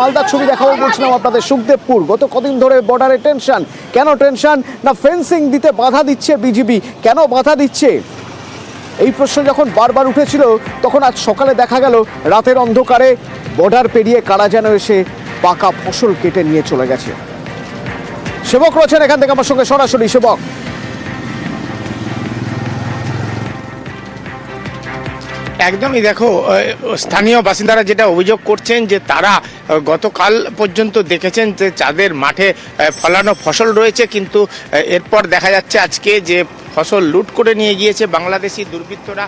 মালদার ছবি দেখাবো বলছিলাম আপনাদের সুখদেবপুর। গত কদিন ধরে বর্ডারে টেনশন কেন টেনশন না ফেন্সিং দিতে বাধা দিচ্ছে বিজিবি কেন বাধা দিচ্ছে? এই প্রশ্ন যখন বারবার উঠেছিল, তখন আজ সকালে দেখা গেল, রাতের অন্ধকারে বর্ডার পেরিয়ে কারা যেন এসে পাকা ফসল কেটে নিয়ে চলে গেছে। সেবক রয়েছেন এখান থেকে আমার সঙ্গে সরাসরি। সেবক। একদমই দেখো স্থানীয় বাসিন্দারা যেটা অভিযোগ করছেন যে তারা গতকাল পর্যন্ত দেখেছেন যে চাঁদের মাঠে ফলানো ফসল রয়েছে, কিন্তু এরপর দেখা যাচ্ছে আজকে যে ফসল লুট করে নিয়ে গিয়েছে বাংলাদেশি দুর্বৃত্তরা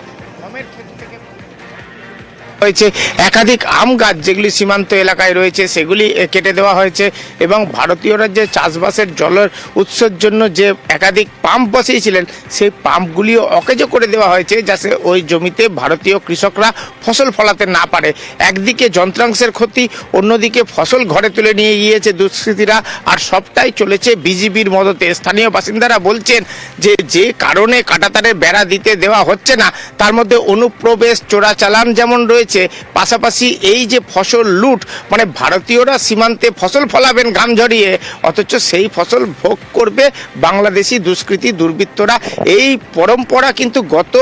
হয়েছে। একাধিক আম গাছ যেগুলি সীমান্ত এলাকায় রয়েছে, সেগুলি কেটে দেওয়া হয়েছে এবং ভারতীয়রা যে চাষবাসের জলের উৎসের জন্য যে একাধিক পাম্প বসিয়েছিলেন, সেই পাম্পগুলিও অকেজো করে দেওয়া হয়েছে যাতে ওই জমিতে ভারতীয় কৃষকরা ফসল ফলাতে না পারে। একদিকে যন্ত্রাংশের ক্ষতি, অন্যদিকে ফসল ঘরে তুলে নিয়ে গিয়েছে দুষ্কৃতীরা। আর সবটাই চলেছে বিজিবির মদতে। স্থানীয় বাসিন্দারা বলছেন যে যে কারণে কাটাতারে বেড়া দিতে দেওয়া হচ্ছে না, তার মধ্যে অনুপ্রবেশ, চোরাচালান যেমন রয়েছে পাশাপাশি এই যে ফসল লুট মানে ভারতীয়রা সীমান্তে ফসল ফলাবেন গাম ঝরিয়ে, অথচ সেই ফসল ভোগ করবে বাংলাদেশি দুষ্কৃতী দুর্বৃত্তরা। এই পরম্পরা কিন্তু গত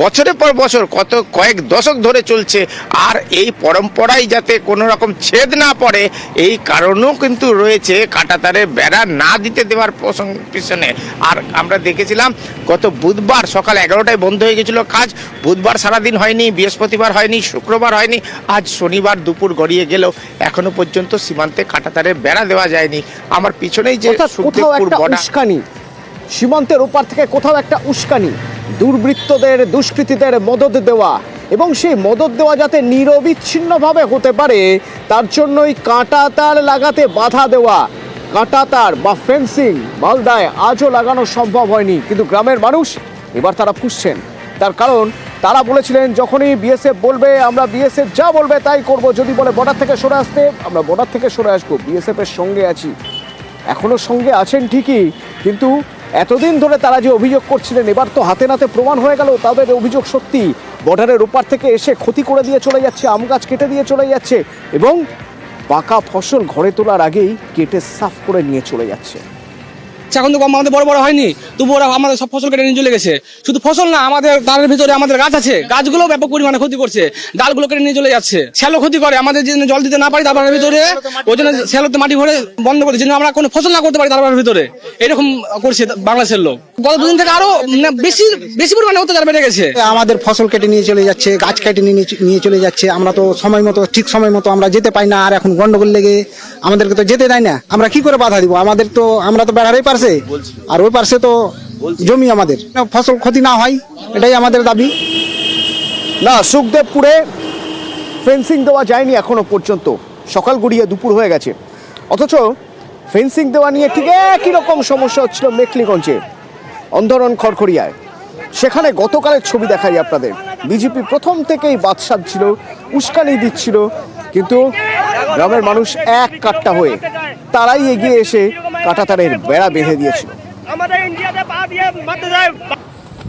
বছরের পর বছর, কত কয়েক দশক ধরে চলছে। আর এই পরম্পরাই যাতে কোনো রকম ছেদ না পড়ে, এই কারণেও কিন্তু রয়েছে কাটাতারে বেড়া না দিতে দেওয়ার প্রসঙ্গ পিছনে। আর আমরা দেখেছিলাম, গত বুধবার সকাল এগারোটায় বন্ধ হয়ে গেছিল কাজ। বুধবার সারাদিন হয়নি, বৃহস্পতিবার হয়নি শুক্রবার হয়নি। আজ শনিবার দুপুর গড়িয়ে গেলেও এখনও পর্যন্ত সীমান্তে কাটাতারে বেড়া দেওয়া যায়নি। আমার পিছনেই যে সুখদেবপুর উস্কানি। সীমান্তের ওপার থেকে কোথাও একটা উস্কানি। দুর্বৃত্তদের দুষ্কৃতীদের মদত দেওয়া এবং সেই মদত দেওয়া যাতে নিরবিচ্ছিন্নভাবে হতে পারে তার জন্যই কাঁটা তার লাগাতে বাধা দেওয়া। কাঁটা তার বা ফেন্সিং মালদায় আজও লাগানো সম্ভব হয়নি। কিন্তু গ্রামের মানুষ এবার তারা ফুসছেন তার কারণ তারা বলেছিলেন, যখনই বিএসএফ বলবে, আমরা বিএসএফ যা বলবে তাই করব। যদি বলে বর্ডার থেকে সরে আসতে, আমরা বর্ডার থেকে সরে আসব। বিএসএফ এর সঙ্গে আছি। এখনও সঙ্গে আছেন ঠিকই, কিন্তু এতদিন ধরে তারা যে অভিযোগ করছিলেন, এবার তো হাতে নাতে প্রমাণ হয়ে গেল তাদের অভিযোগ সত্যি। বর্ডারের ওপার থেকে এসে ক্ষতি করে দিয়ে চলে যাচ্ছে, আম গাছ কেটে দিয়ে চলে যাচ্ছে এবং পাকা ফসল ঘরে তোলার আগেই কেটে সাফ করে নিয়ে চলে যাচ্ছে। এখন তো কম আমাদের বড় বড় হয়নি। তবু ওরা আমাদের সব ফসল কেটে নিয়ে চলে গেছে। শুধু ফসল না, আমাদের তারের ভিতরে আমাদের গাছ আছে। গাছগুলো ব্যাপক পরিমাণে ক্ষতি করছে। ডালগুলো কেটে নিয়ে চলে যাচ্ছে। শ্যালো ক্ষতি করে। আমাদের যে জল দিতে না পারি তারপরের ভিতরে ওই জন্য শ্যালোতে মাটি ভরে বন্ধ করে যেন আমরা কোনো ফসল না করতে পারি তারপরের ভিতরে। এরকম করছে বাংলাদেশের লোক। গত দুদিন থেকে আরও মানে বেশি বেশি পরিমাণে অত্যাচার বেড়ে গেছে। আমাদের ফসল কেটে নিয়ে চলে যাচ্ছে, গাছ কেটে নিয়ে নিয়ে চলে যাচ্ছে। আমরা তো সময় মতো, ঠিক সময় মতো আমরা যেতে পাই না। আর এখন গন্ডগোল লেগে আমাদেরকে তো যেতে দেয় না। আমরা কি করে বাধা দিব? আমাদের তো, আমরা তো বেড়ারই পারছে? আর ওই পাশে তো জমি আমাদের। ফসল ক্ষতি না হয়, এটাই আমাদের দাবি। না, সুখদেবপুরে ফেন্সিং দেওয়া যায়নি এখনও পর্যন্ত। সকাল গড়িয়ে দুপুর হয়ে গেছে। অথচ ফেন্সিং দেওয়া নিয়ে ঠিক একই রকম সমস্যা হচ্ছিল মেখলিগঞ্জে অন্ধরন খড়খড়িয়ায়। সেখানে গতকালের ছবি দেখাই আপনাদের। বিজেপি প্রথম থেকেই বাদশাদ ছিল, উস্কানি দিচ্ছিল, কিন্তু গ্রামের মানুষ এক কাট্টা হয়ে তারাই এগিয়ে এসে কাটাতারের বেড়া বেঁধে দিয়েছিল।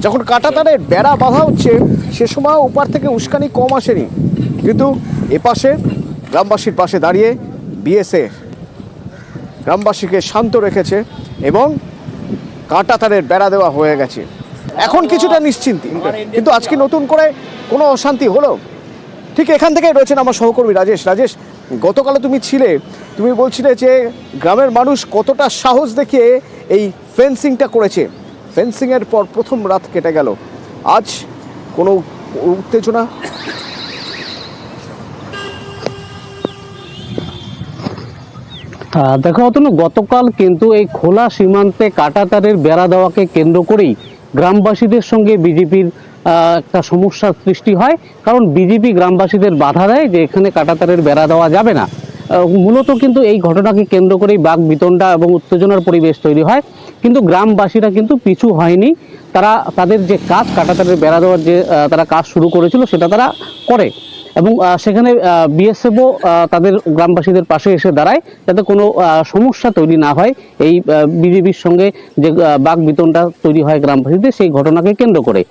যখন কাঁটাতারের বেড়া বাঁধা হচ্ছে সে সময় ওপার থেকে উস্কানি কম আসেনি। কিন্তু এপাশে গ্রামবাসীর পাশে দাঁড়িয়ে বিএসএফ গ্রামবাসীকে শান্ত রেখেছে এবং কাঁটাতারের বেড়া দেওয়া হয়ে গেছে। এখন কিছুটা নিশ্চিন্তি। কিন্তু আজকে নতুন করে কোনো অশান্তি হলো? ঠিক এখান থেকেই রয়েছেন আমার সহকর্মী রাজেশ। রাজেশ গতকালও তুমি ছিলে তুমি বলছিলে যে গ্রামের মানুষ কতটা সাহস দেখিয়ে এই ফেন্সিংটা করেছে। ফেন্সিংয়ের পর প্রথম রাত কেটে গেল। আজ কোনো উত্তেজনা? দেখো অতনু, গতকাল কিন্তু এই খোলা সীমান্তে কাটাতারের বেড়া দেওয়াকে কেন্দ্র করেই গ্রামবাসীদের সঙ্গে বিজেপির একটা সমস্যার সৃষ্টি হয়। কারণ বিজেপি গ্রামবাসীদের বাধা দেয় যে এখানে কাটাতারের বেড়া দেওয়া যাবে না। মূলত কিন্তু এই ঘটনাকে কেন্দ্র করেই বাঘ বিতণ্ডা এবং উত্তেজনার পরিবেশ তৈরি হয়। কিন্তু গ্রামবাসীরা কিন্তু পিছু হয়নি। তারা তাদের যে কাজ, কাটাতারের বেড়া দেওয়ার যে তারা কাজ শুরু করেছিল, সেটা তারা করে। এবং সেখানে বিএসএফও তাদের গ্রামবাসীদের পাশে এসে দাঁড়ায় যাতে কোনো সমস্যা তৈরি না হয়। এই বিজেপির সঙ্গে যে বাঘ বিতনটা তৈরি হয় গ্রামবাসীদের, সেই ঘটনাকে কেন্দ্র করে।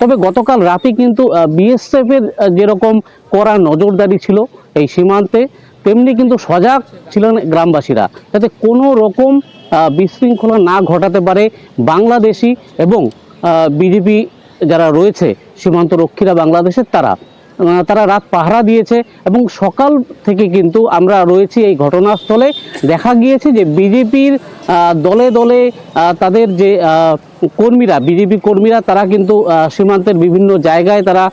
তবে গতকাল রাতে কিন্তু বিএসএফের যেরকম কড়া নজরদারি ছিল এই সীমান্তে তেমনি কিন্তু সজাগ ছিলেন গ্রামবাসীরা যাতে কোনো রকম বিশৃঙ্খলা না ঘটাতে পারে বাংলাদেশি এবং বিজেপি যারা রয়েছে, সীমান্ত রক্ষীরা বাংলাদেশের তারা। তারা রাত পাহারা দিয়েছে এবং সকাল থেকে কিন্তু আমরা রয়েছি এই ঘটনাস্থলে। দেখা গিয়েছে যে বিজেপির দলে দলে তাদের যে কর্মীরা বিজেপি কর্মীরা তারা কিন্তু সীমান্তের বিভিন্ন জায়গায় তারা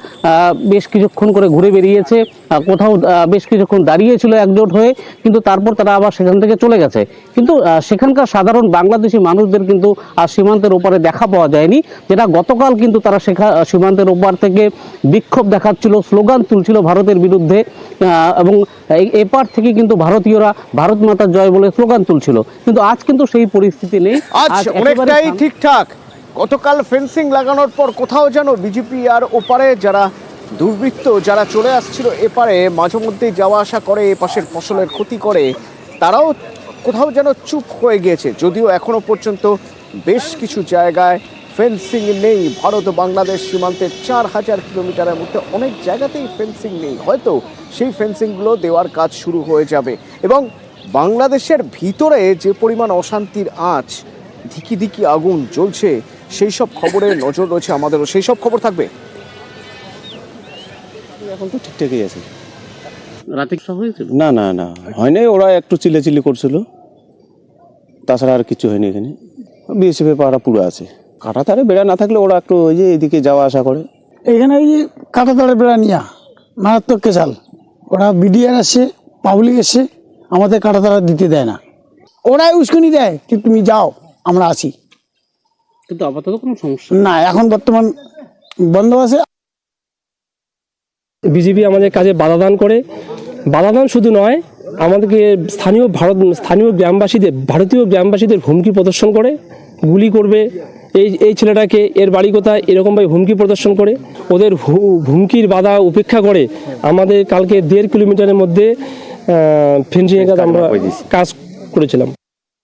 বেশ কিছুক্ষণ করে ঘুরে বেরিয়েছে। কোথাও বেশ কিছুক্ষণ দাঁড়িয়েছিল একজোট হয়ে কিন্তু তারপর তারা আবার সেখান থেকে চলে গেছে। কিন্তু সেখানকার সাধারণ বাংলাদেশি মানুষদের কিন্তু আর সীমান্তের ওপারে দেখা পাওয়া যায়নি যেটা গতকাল কিন্তু তারা সেখা সীমান্তের ওপার থেকে বিক্ষোভ দেখাচ্ছিল স্লোগান তুলছিল ভারতের বিরুদ্ধে এবং এই- এপার থেকে কিন্তু ভারতীয়রা ভারত মাতার জয় বলে স্লোগান তুলছিল। কিন্তু আজ কিন্তু সেই পরিস্থিতি নেই। আজ অনেকটাই ঠিকঠাক। গতকাল ফেন্সিং লাগানোর পর কোথাও যেন বিজেপি আর ওপারে যারা দুর্বৃত্ত, যারা চলে আসছিল এপারে, মাঝে মধ্যেই যাওয়া আসা করে এ পাশের ফসলের ক্ষতি করে, তারাও কোথাও যেন চুপ হয়ে গিয়েছে। যদিও এখনও পর্যন্ত বেশ কিছু জায়গায় ফেন্সিং নেই। ভারত বাংলাদেশ সীমান্তের চার হাজার কিলোমিটারের মধ্যে অনেক জায়গাতেই ফেন্সিং নেই। হয়তো সেই ফেন্সিংগুলো দেওয়ার কাজ শুরু হয়ে যাবে। এবং বাংলাদেশের ভিতরে যে পরিমাণ অশান্তির আঁচ ধিকি ধিকি আগুন জ্বলছে সেই সব খবরে নজর রয়েছে আমাদেরও। সেই সব খবর থাকবে? এখন তো ঠিকঠাকই আছে। রাতে হয়েছিল? না না না হয়নি ওরা একটু চিলেচিলি করছিল। তাছাড়া আর কিছু হয়নি এখানে। বিএসএফের পাড়া পুরো আছে। কাটা তারে বেড়া না থাকলে ওরা একটু ওই যে এদিকে যাওয়া আসা করে। এখানে এই যে কাঁটাতাড়ের বেড়া নিয়া মারাত্মক কেচাল। ওরা বিডিআর আসে পাবলিক এসে আমাদের কাঁটাতাড়া দিতে দেয় না। ওরাই উস্কুনি দেয় কি তুমি যাও আমরা আসি। কিন্তু আপাতত কোনো সমস্যা না এখন বর্তমান বন্ধ আছে। বিজেপি আমাদের কাজে বাধাদান করে। বাধাদান শুধু নয় আমাদেরকে স্থানীয় ভারত স্থানীয় গ্রামবাসীদের ভারতীয় গ্রামবাসীদের হুমকি প্রদর্শন করে গুলি করবে। এই এই ছেলেটাকে এর বাড়ি কোথায় এরকমভাবে হুমকি প্রদর্শন করে। ওদের হু- হুমকির বাধা উপেক্ষা করে আমাদের কালকে দেড় কিলোমিটারের মধ্যে ফেন্সিংয়ের কাজ আমরা কাজ করেছিলাম।